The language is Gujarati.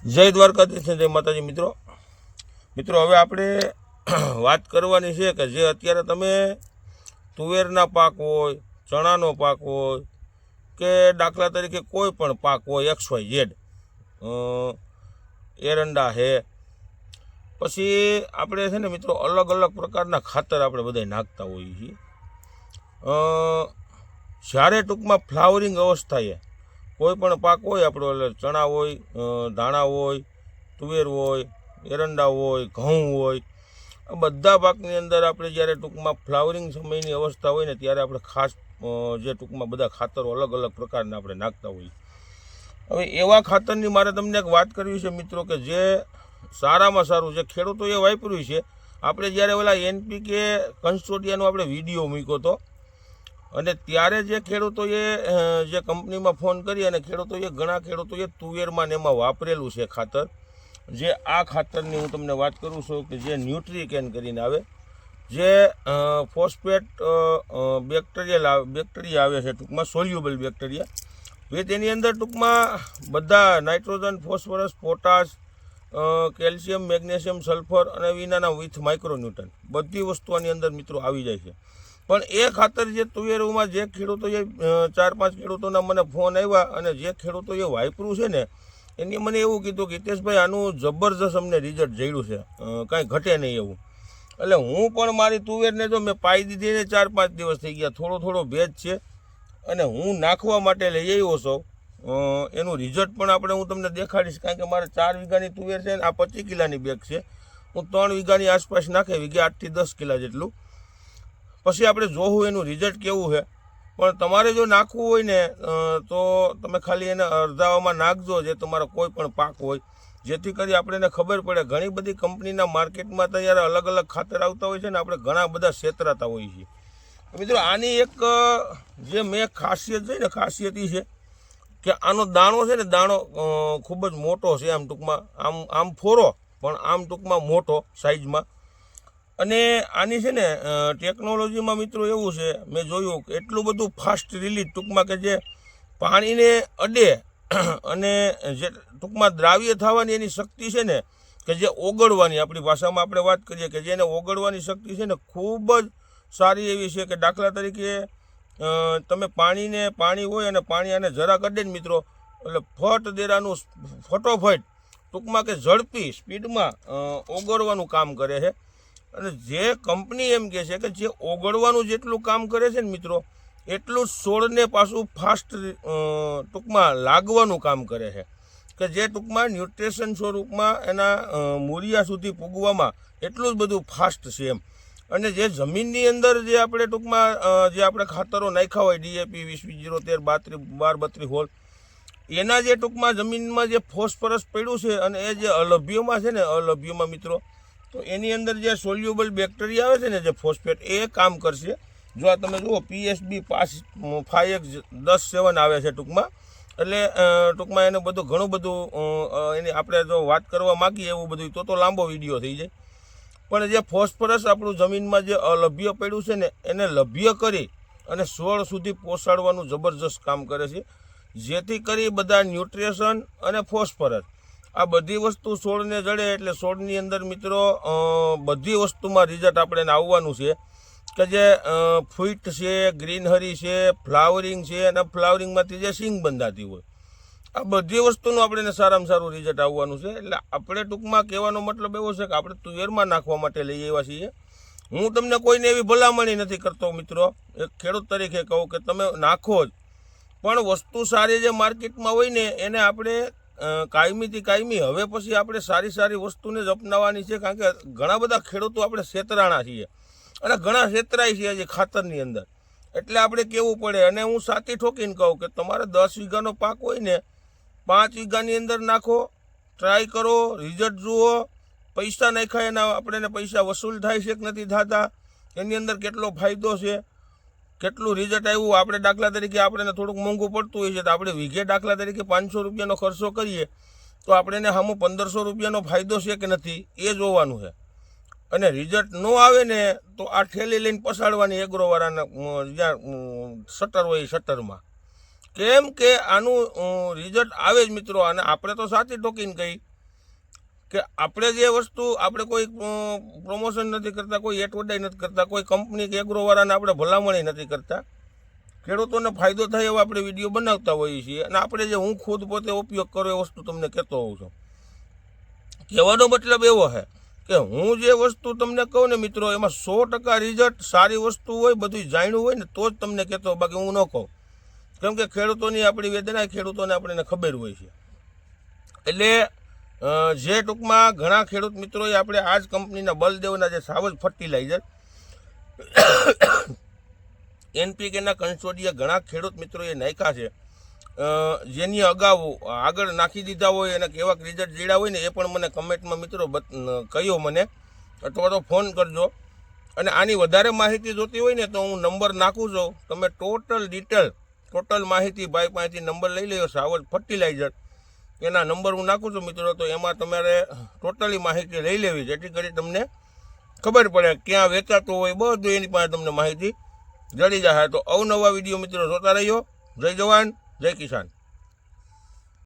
જય દ્વારકાધીશ જય માતાજી મિત્રો. મિત્રો, હવે આપણે વાત કરવાની છે કે જે અત્યારે તમે તુવેરના પાક હોય, ચણાનો પાક હોય, કે દાખલા તરીકે કોઈ પણ પાક હોય, એક્સ વાય ઝેડ એરંડા હે. પછી આપણે છે ને મિત્રો, અલગ અલગ પ્રકારના ખાતર આપણે બધા નાખતા હોઈએ છીએ. જ્યારે ટૂંકમાં ફ્લાવરિંગ અવસ્થાએ કોઈ પણ પાક હોય આપણો, એટલે ચણા હોય ધાણા હોય, તુવેર હોય, એરંડા હોય, ઘઉં હોય, આ બધા પાકની અંદર આપણે જ્યારે ટૂંકમાં ફ્લાવરિંગ સમયની અવસ્થા હોય ને ત્યારે આપણે ખાસ જે ટૂંકમાં બધા ખાતરો અલગ અલગ પ્રકારના આપણે નાખતા હોઈએ. હવે એવા ખાતરની મારે તમને એક વાત કરવી છે મિત્રો કે જે સારામાં સારું છે ખેડૂતો એ વાપર્યું છે, આપણે જ્યારે ઓલા એનપીકે કન્સ્ટોડિયાનો આપણે વીડિયો મૂક્યો હતો અને ત્યારે જે ખેડૂતોએ જે કંપનીમાં ફોન કરી અને ખેડૂતોએ ઘણા ખેડૂતોએ તુવેરમાં ને એમાં વાપરેલું છે ખાતર. જે આ ખાતરની હું તમને વાત કરું છું કે જે ન્યુટ્રીકેન કરીને આવે, જે ફોસ્ફેટ બેક્ટેરિયા બેક્ટેરિયા આવે છે ટૂંકમાં, સોલ્યુબલ બેક્ટેરિયા. હવે તેની અંદર ટૂંકમાં બધા nitrogen, phosphorus, potash calcium, magnesium, sulphur અને વિનાના વિથ માઇક્રોન્યુટન. બધી વસ્તુ આની અંદર મિત્રો આવી જાય છે. પણ એ ખાતર જે તુવેરોમાં જે ખેડૂતોએ ચાર પાંચ ખેડૂતોના મને ફોન આવ્યા અને જે ખેડૂતોએ વાપર્યું છે ને, એની મને એવું કીધું કે, હિતેશભાઈ, આનું જબરજસ્ત અમને રિઝલ્ટ જડ્યું છે. કાંઈ ઘટે નહીં એવું. એટલે હું પણ મારી તુવેરને જો મેં પાઈ દીધી ને ચાર પાંચ દિવસ થઈ ગયા. થોડો થોડો ભેજ છે. અને હું નાખવા માટે લઈ આવ્યો છું. એનું રિઝલ્ટ પણ આપણે હું તમને દેખાડીશ, કારણ કે મારે ચાર વીઘાની તુવેર છે ને, આ પચીસ કિલાની બેગ છે. હું ત્રણ વીઘાની આસપાસ નાખે, વીઘે આઠથી દસ કિલા જેટલું. પછી આપણે જોવું એનું રિઝલ્ટ કેવું છે. પણ તમારે જો નાખવું હોય ને તો તમે ખાલી એને અડધાવામાં નાખજો, જે તમારો કોઈ પણ પાક હોય. જેથી કરી આપણે એને ખબર પડે. ઘણી બધી કંપનીના માર્કેટમાં તૈયાર અલગ અલગ ખાતર આવતા હોય છે ને, આપણે ઘણા બધા છેતરાતા હોઈએ છીએ. મિત્રો, આની એક જે મેં ખાસિયત જોઈ ને, ખાસિયત છે કે આનો દાણો છે ને, દાણો ખૂબ જ મોટો છે આમ ટૂંકમાં. આમ આમ ફોરો, પણ આમ ટૂંકમાં મોટો સાઇઝમાં અને આની છે ને ટેકનોલોજીમાં મિત્રો એવું છે, મેં જોયું કે એટલું બધું ફાસ્ટ રિલીઝ ટૂંકમાં કે જે પાણીને અડે અને જે ટૂંકમાં દ્રાવ્ય થવાની એની શક્તિ છે ને, કે જે ઓગળવાની, આપણી ભાષામાં આપણે વાત કરીએ કે જેને ઓગળવાની શક્તિ છે ને, ખૂબ જ સારી એવી છે કે દાખલા તરીકે તમે પાણીને પાણી હોય અને પાણી આને જરાક અડે ને મિત્રો. એટલે ફટ દેરાનું ફટોફટ ટૂંકમાં કે ઝડપી સ્પીડમાં ઓગળવાનું કામ કરે છે. અને જે કંપની એમ કહે છે કે જે ઓગળવાનું જેટલું કામ કરે છે ને મિત્રો, એટલું જ છોડને પાછું ફાસ્ટ ટૂંકમાં લાગવાનું કામ કરે છે. કે જે ટૂંકમાં ન્યુટ્રિશન સ્વરૂપમાં એના મૂળિયા સુધી પૂગવામાં એટલું જ બધું ફાસ્ટ છે એમ. અને જે જમીનની અંદર જે આપણે ટૂંકમાં જે આપણે ખાતરો નાખ્યા હોય, ડીએપી વીસ વીસ, જીરો તેર બાત્રી બાર બત્રી હોલ, એના જે ટૂંકમાં જમીનમાં જે ફોસ્ફરસ પડ્યું છે અને એ જે અલભ્યોમાં છે ને, અલભ્યોમાં મિત્રો, તો એની અંદર જે સોલ્યુબલ બેક્ટેરિયા આવે છે ને, જે ફોસ્ફેટ, એ કામ કરશે. જો આ તમે જુઓ પીએસબી પાસ ફાઈવ એક દસ સેવન આવે છે ટૂંકમાં. એટલે ટૂંકમાં એને બધું ઘણું બધું એની આપણે જો વાત કરવા માગીએ એવું બધું, તો તો લાંબો વીડિયો થઈ જાય. પણ જે ફોસ્ફરસ આપણું જમીનમાં જે અલભ્ય પડ્યું છે ને, એને લભ્ય કરી અને સોળ સુધી પહોંચાડવાનું જબરજસ્ત કામ કરે છે. જેથી કરી બધા ન્યુટ્રિશન અને ફોસ્ફરસ. આ બધી વસ્તુ છોડને જડે એટલે છોડની અંદર મિત્રો બધી વસ્તુમાં રિઝલ્ટ આપણે આવવાનું છે કે જે ફૂટ છે ગ્રીનહરી છે ફ્લાવરિંગ છે અને ફ્લાવરિંગમાંથી જે સિંગ બંધાતી હોય. આ બધી વસ્તુનું આપણે સારામાં સારું રિઝલ્ટ આવવાનું છે. એટલે આપણે ટૂંકમાં કહેવાનો મતલબ એવો છે કે આપણે તુવેરમાં નાખવા માટે લઈ આવ્યા છીએ. હું તમને કોઈને એવી ભલામણી નથી કરતો મિત્રો. એક ખેડૂત તરીકે કહું કે તમે નાખો જ. પણ વસ્તુ સારી જે માર્કેટમાં હોય ને, એને આપણે કાયમીથી કાયમી હવે પછી આપણે સારી સારી વસ્તુને જ અપનાવવાની છે. કારણ કે ઘણા બધા ખેડૂતો આપણે શેતરાણા છીએ. અને ઘણા શેતરાય છીએ હજી ખાતરની અંદર. એટલે આપણે કહેવું પડે? અને હું સાથી ઠોકીને કહું કે તમારે દસ વીઘાનો પાક હોય ને પાંચ વીઘાની અંદર નાખો ટ્રાય કરો રિઝલ્ટ જુઓ. પૈસા નાખ્યા એના આપણે પૈસા વસૂલ થાય છે કે નથી થતા? એની અંદર કેટલો ફાયદો છે? કેટલું રિઝલ્ટ આવ્યું? આપણે દાખલા તરીકે આપણે થોડુંક મોંઘું પડતું હોય છે, તો આપણે વીઘે દાખલા તરીકે પાંચસો રૂપિયાનો ખર્ચો કરીએ, તો આપણે એને પંદરસો રૂપિયાનો ફાયદો છે કે નથી? એ જોવાનું છે. અને રિઝલ્ટ ન આવે ને, તો આ ઠેલી લઈને પસાડવાની એગ્રોવાળાના જ્યાં શટર હોય એ શટરમાં કેમ કે આનું રિઝલ્ટ આવે જ મિત્રો, અને આપણે તો સાચી ટોકીને કહી કે આપણે જે વસ્તુ, આપણે કોઈ પ્રમોશન નથી કરતા, કોઈ એડવર્ટાઈઝ નથી કરતા, કોઈ કંપની કે એગ્રોવાળાને આપણે ભલામણી નથી કરતા. ખેડૂતોને ફાયદો થાય એવો આપણે વીડિયો બનાવતા હોઈએ છીએ. અને આપણે જે હું ખુદ પોતે ઉપયોગ કરું એ વસ્તુ તમને કહેતો હોઉં છું. કહેવાનો મતલબ એવો છે કે હું જે વસ્તુ તમને કહું ને મિત્રો, એમાં સો ટકા રિઝલ્ટ સારી વસ્તુ હોય બધું જાણ્યું હોય ને, તો જ તમને કહેતો બાકી હું ન કહું. કેમ કે ખેડૂતોની આપણી વેદના, ખેડૂતોને આપણને ખબર હોય છે. એટલે જે ટૂંકમાં ઘણા ખેડૂત મિત્રોએ આપણે આ જ કંપનીના બલદેવના જે સાવજ ફર્ટિલાઇઝર એનપીકેના કન્સોડિયા ઘણા ખેડૂત મિત્રોએ નાખ્યા છે. જેની અગાઉ આગળ નાખી દીધા હોય, અને કેવા રિઝલ્ટ જીડા હોય ને, એ પણ મને કમેન્ટમાં મિત્રો કહ્યો મને. અથવા તો ફોન કરજો. અને આની વધારે માહિતી જોતી હોય ને, તો હું નંબર નાખું છું. તમે ટોટલ ડિટેલ ટોટલ માહિતી ભાઈ પાસેથી નંબર લઈ લેજો સાવજ ફર્ટિલાઇઝર એના નંબર હું નાખું છું મિત્રો, તો એમાં તમારે ટોટલી માહિતી લઈ લેવી, જેથી કરી તમને ખબર પડે ક્યાં વેચાતું હોય, બધું એની પાસે તમને માહિતી જડી જાય. તો અવનવા વીડિયો મિત્રો જોતા રહ્યો જય જવાન, જય કિસાન.